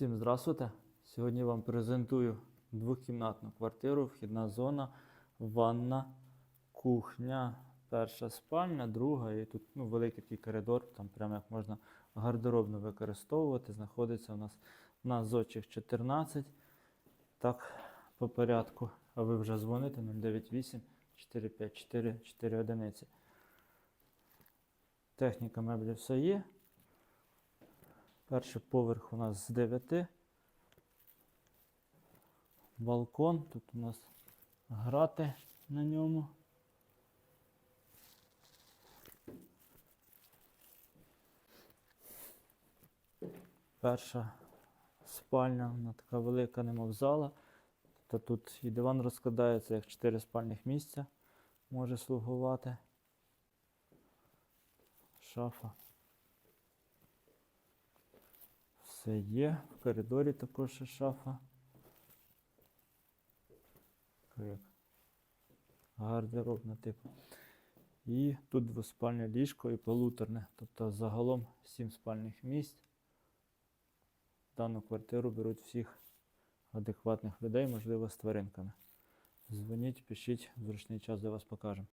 Всім здравствуйте! Сьогодні вам презентую двокімнатну квартиру, вхідна зона, ванна, кухня, перша спальня, друга і тут ну, великий такий коридор, там прямо як можна гардеробно використовувати. Знаходиться у нас на зочих 14. Так, по порядку. А ви вже дзвоните 098 454 4 одиниці. Техніка меблів все є. Перший поверх у нас з 9. Балкон. Тут у нас грати на ньому. Перша спальня, вона така велика, немов зала. Та тут і диван розкладається, як 4 спальних місця може слугувати. Шафа. Все є. В коридорі також є шафа. Гардеробна типу. І тут двоспальне ліжко і полуторне. Тобто загалом 7 спальних місць. Дану квартиру беруть всіх адекватних людей, можливо, з тваринками. Дзвоніть, пишіть, зручний час для вас покажемо.